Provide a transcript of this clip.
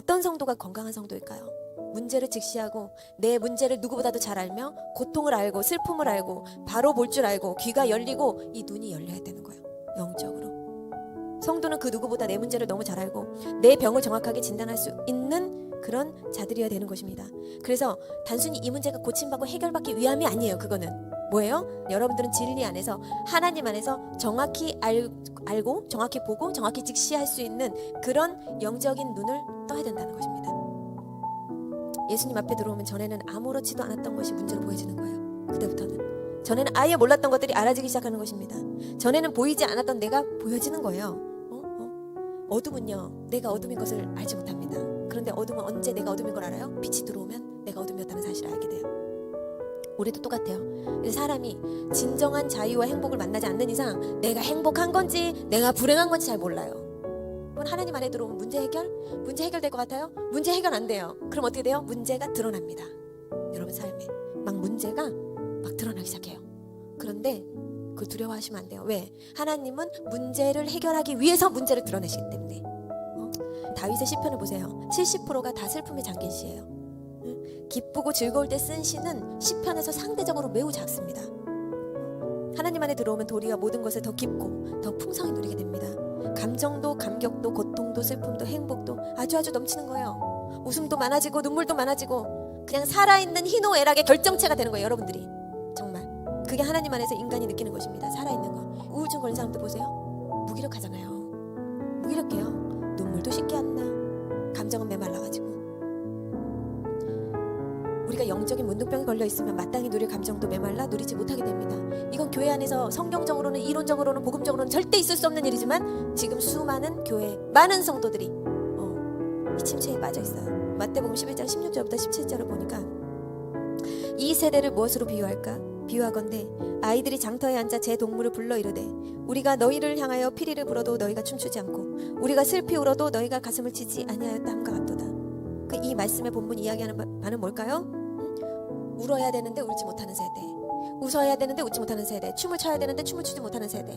어떤 성도가 건강한 성도일까요? 문제를 직시하고 내 문제를 누구보다도 잘 알며 고통을 알고 슬픔을 알고 바로 볼 줄 알고 귀가 열리고 이 눈이 열려야 되는 거예요. 영적으로. 성도는 그 누구보다 내 문제를 너무 잘 알고 내 병을 정확하게 진단할 수 있는 그런 자들이어야 되는 것입니다. 그래서 단순히 이 문제가 고침받고 해결받기 위함이 아니에요. 그거는 뭐예요? 여러분들은 진리 안에서 하나님 안에서 정확히 알, 알고 정확히 보고 정확히 직시할 수 있는 그런 영적인 눈을 떠야 된다는 것입니다. 예수님 앞에 들어오면 전에는 아무렇지도 않았던 것이 문제로 보여지는 거예요. 그때부터는 전에는 아예 몰랐던 것들이 알아지기 시작하는 것입니다. 전에는 보이지 않았던 내가 보여지는 거예요. 어? 어? 어 둠은요, 내가 어둠인 것을 알지 못합니다. 그런데 어둠은 언제 내가 어둠인 걸 알아요? 빛이 들어오면 내가 어둠이었다는 사실을 알게 돼요. 우리도 똑같아요. 사람이 진정한 자유와 행복을 만나지 않는 이상 내가 행복한 건지 내가 불행한 건지 잘 몰라요. 그건 하나님 안에 들어오면 문제 해결? 문제 해결될 것 같아요? 문제 해결 안 돼요. 그럼 어떻게 돼요? 문제가 드러납니다. 여러분 삶에 막 문제가 막 드러나기 시작해요. 그런데 그걸 두려워하시면 안 돼요. 왜? 하나님은 문제를 해결하기 위해서 문제를 드러내시기 때문에. 어? 다윗의 시편을 보세요. 70%가 다 슬픔에 잠긴 시예요. 응? 기쁘고 즐거울 때 쓴 시는 시편에서 상대적으로 매우 작습니다. 하나님 안에 들어오면 도리어 모든 것을 더 깊고 더 풍성히 누리게 됩니다. 감정도 감격도 고통도 슬픔도 행복도 아주 아주 넘치는 거예요. 웃음도 많아지고 눈물도 많아지고 그냥 살아있는 희노애락의 결정체가 되는 거예요, 여러분들이. 정말. 그게 하나님 안에서 인간이 느끼는 것입니다. 살아있는 거. 우울증 걸린 사람들 보세요. 무기력하잖아요. 무기력해요. 눈물도 쉽게 안 나. 감정은 메말라가지고. 영적인 문둥병에 걸려 있으면 마땅히 누릴 감정도 메말라 누리지 못하게 됩니다. 이건 교회 안에서 성경적으로는 이론적으로는 복음적으로는 절대 있을 수 없는 일이지만 지금 수많은 교회 많은 성도들이 어, 이 침체에 빠져 있어요. 마태복음 11장 16절부터 17절을 보니까 이 세대를 무엇으로 비유할까? 비유하건대 아이들이 장터에 앉아 제 동물을 불러 이르되 우리가 너희를 향하여 피리를 불어도 너희가 춤추지 않고 우리가 슬피 울어도 너희가 가슴을 치지 아니하였다 함과 같도다. 그 이 말씀의 본문 이야기하는 바- 바는 뭘까요? 응? 울어야 되는데 울지 못하는 세대. 웃어야 되는데 웃지 못하는 세대. 춤을 춰야 되는데 춤을 추지 못하는 세대.